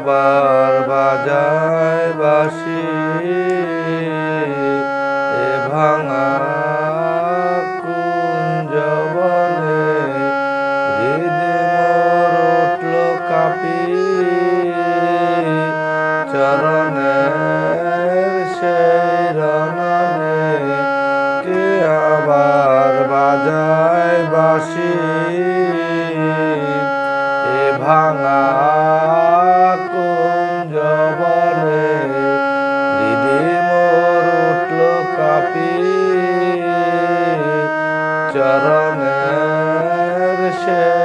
আবার বাজায় বাসি এ ভাঙা কুঞ্জ বনে হৃদে মোর কাপি। কে আবার বাজায় বাসি এ ভাঙা চরণের সেই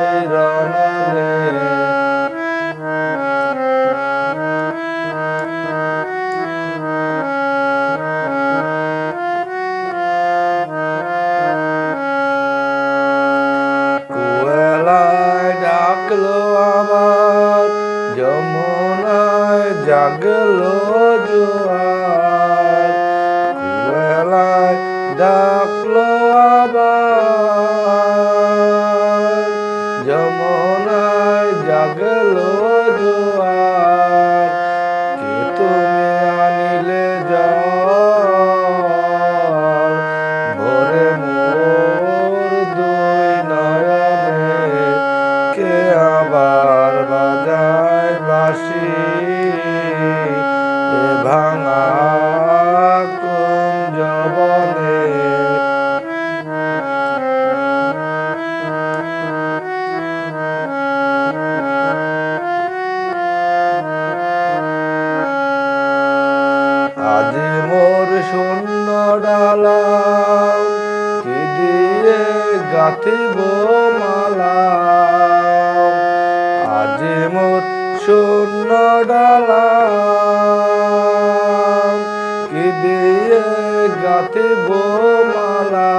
কুয়ালায় ডাকলো আমার যমুনায় জাগলো জোয়ার। কুয়ালায় ডাকলো আবার আজ মোর শূন্য ডালা, কি দিয়ে গাঁথিব মালা? আজ মোর শূন্য ডালা, কি দিয়ে গাঁথিব মালা?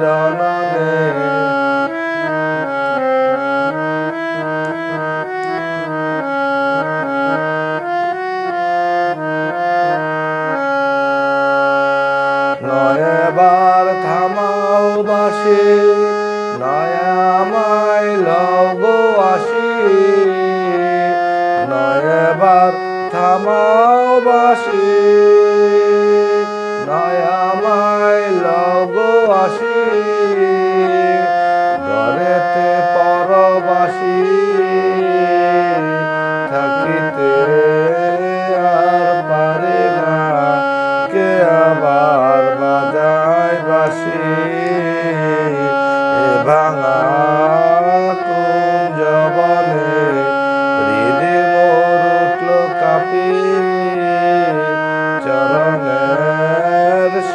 রণনে নয়বার থামাও বাসি নয়ামাই লগ আসি নয়বার থামাও নয়ামায় লগ আসি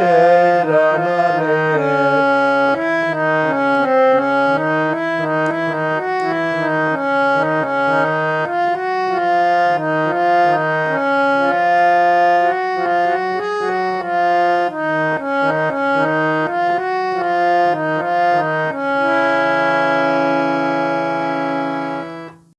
Yeah.